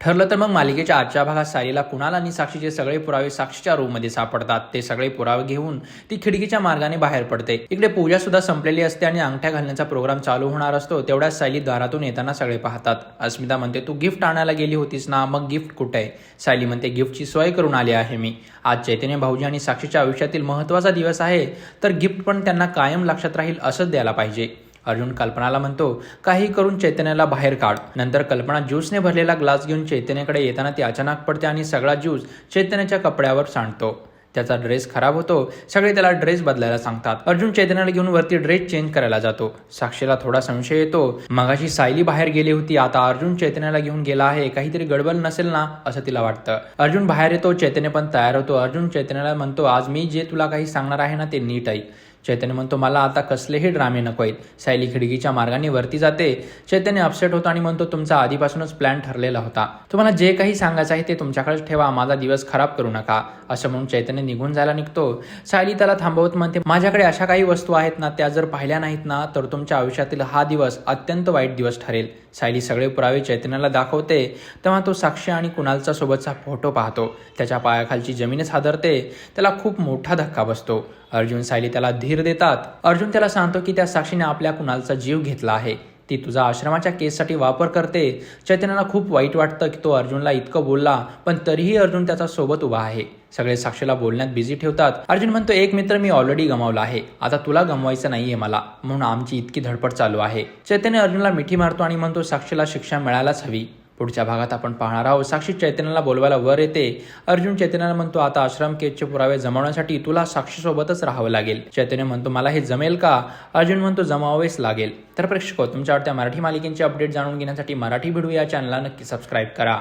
ठरलं तर मग मालिकेच्या आजच्या भागात सायलीला कुणाल आणि साक्षीचे सगळे पुरावे साक्षीच्या रूममध्ये सापडतात? ते सगळे पुरावे घेऊन ती खिडकीच्या मार्गाने बाहेर पडते. इकडे पूजा सुद्धा संपलेली असते आणि अंगठ्या घालण्याचा प्रोग्राम चालू होणार असतो. तेवढ्याच सायली दारातून येताना सगळे पाहतात. अस्मिता म्हणते तू गिफ्ट आणायला गेली होतीस ना? मग गिफ्ट कुठे? आहे सायली म्हणते गिफ्टची सोय करून आली आहे मी. आज चैतन्य भाऊजी आणि साक्षीच्या आयुष्यातील महत्त्वाचा दिवस आहे. तर गिफ्ट पण त्यांना कायम लक्षात राहील असंच द्यायला पाहिजे. अर्जुन कल्पनाला म्हणतो काही करून चैतन्याला बाहेर काढ. नंतर कल्पना ज्यूसने भरलेला ग्लास घेऊन चैतन्याकडे येताना ती अचानक पडते आणि सगळा ज्यूस चैतन्याच्या कपड्यावर सांडतो. त्याचा ड्रेस खराब होतो सगळे त्याला ड्रेस बदलायला सांगतात. अर्जुन चैतन्याला घेऊन वरती ड्रेस चेंज करायला जातो. साक्षीला थोडा संशय येतो मगाशी सायली बाहेर गेली होती आता अर्जुन चैतन्याला घेऊन गेला आहे काहीतरी गडबड नसेल ना? असं तिला वाटतं. अर्जुन बाहेर येतो चैतन्य पण तयार होतो. अर्जुन चैतन्याला म्हणतो आज मी जे तुला काही सांगणार आहे ना ते नीट ऐक. चैतन्य म्हणतो मला आता कसलेही ड्रामे नको आहेत. सायली खिडकीच्या मार्गाने वरती जाते. चैतन्य अपसेट होतो आणि म्हणतो तुमचा आधीपासूनच प्लॅन ठरलेला होता. तुम्हाला जे काही सांगायचं आहे ते तुमच्याकडेच ठेवा. माझा दिवस खराब करू नका. असं म्हणून चैतन्य निघून जायला निघतो. सायली त्याला थांबवत म्हणते माझ्याकडे अशा काही वस्तू आहेत ना त्या जर पाहिल्या नाहीत ना तर तुमच्या आयुष्यातील हा दिवस अत्यंत वाईट दिवस ठरेल. सायली सगळे पुरावे चैतन्याला दाखवते. तेव्हा तो साक्षी आणि कुणालचा सोबतचा फोटो पाहतो. त्याच्या पायाखालची जमीनच हादरते. त्याला खूप मोठा धक्का बसतो. अर्जुन सायली त्याला धीर देतात. अर्जुन त्याला सांगतो की त्या साक्षीने आपल्या कुणालचा जीव घेतला आहे. ती तुझा आश्रमाच्या केससाठी वापर करते. चैतन्याला खूप वाईट वाटतं की तो अर्जुनला इतकं बोलला पण तरीही अर्जुन त्याचा सोबत उभा आहे. सगळे साक्षीला बोलण्यात बिझी ठेवतात. अर्जुन म्हणतो एक मित्र मी ऑलरेडी गमावला आहे. आता तुला गमवायचं नाहीये मला. म्हणून आमची इतकी धडपड चालू आहे. चैतन्य अर्जुनला मिठी मारतो आणि म्हणतो साक्षीला शिक्षा मिळायलाच हवी. पुढच्या भागात आपण पाहणार आहोत. साक्षी चैतन्याला बोलवायला वर येते. अर्जुन चैतन्याला म्हणतो आता आश्रम केसचे पुरावे जमवण्यासाठी तुला साक्षीसोबतच राहावं लागेल. चैतन्य म्हणतो मला हे जमेल का? अर्जुन म्हणतो जमावेच लागेल. तर प्रेक्षक हो, तुमच्या आवडत्या मराठी मालिकेंचे अपडेट जाणून घेण्यासाठी मराठी भिडू या चॅनलला नक्की सबस्क्राईब करा.